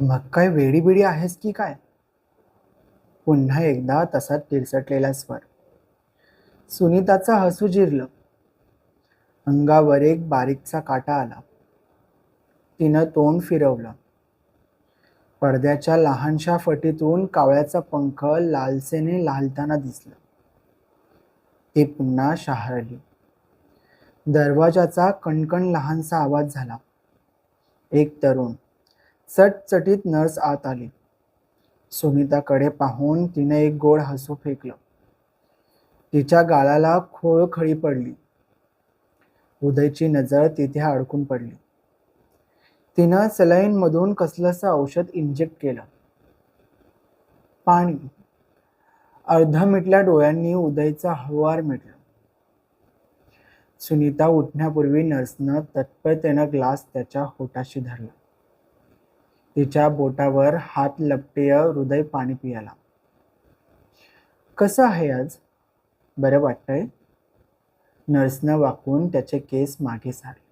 मग काय वेडी बिडी आहेस की काय? पुन्हा एकदा तसाच तिरसटलेला स्वर. सुनीताचा हसू जिरलं. अंगावर एक बारीकचा काटा आला. तिनं तोंड फिरवलं. पडद्याच्या लहानशा फटीतून कावळ्याचा पंख लालसेने लालताना दिसलं. ती पुन्हा शहारली. दरवाजाचा कणकण लहानसा आवाज झाला. एक तरुण चटचटीत नर्स आत आली. सुनीताकडे पाहून तिने एक गोड हसू फेकलं. तिच्या गाळाला खोळखळी पडली. उदयची नजर तिथे अडकून पडली. तिनं सलाईन मधून कसलंसं औषध इंजेक्ट केलं. पाणी. अर्ध मिटल्या डोळ्यांनी उदयचा हवार मिटला. सुनीता उठण्यापूर्वी नर्सनं तत्परतेनं ग्लास त्याच्या होटाशी धरला. तिच्या बोटावर हात लपटेय हृदय पाणी पियाला. कसं आहे आज? बरं वाटतंय? नर्सनं वाकून त्याचे केस मागे सारले.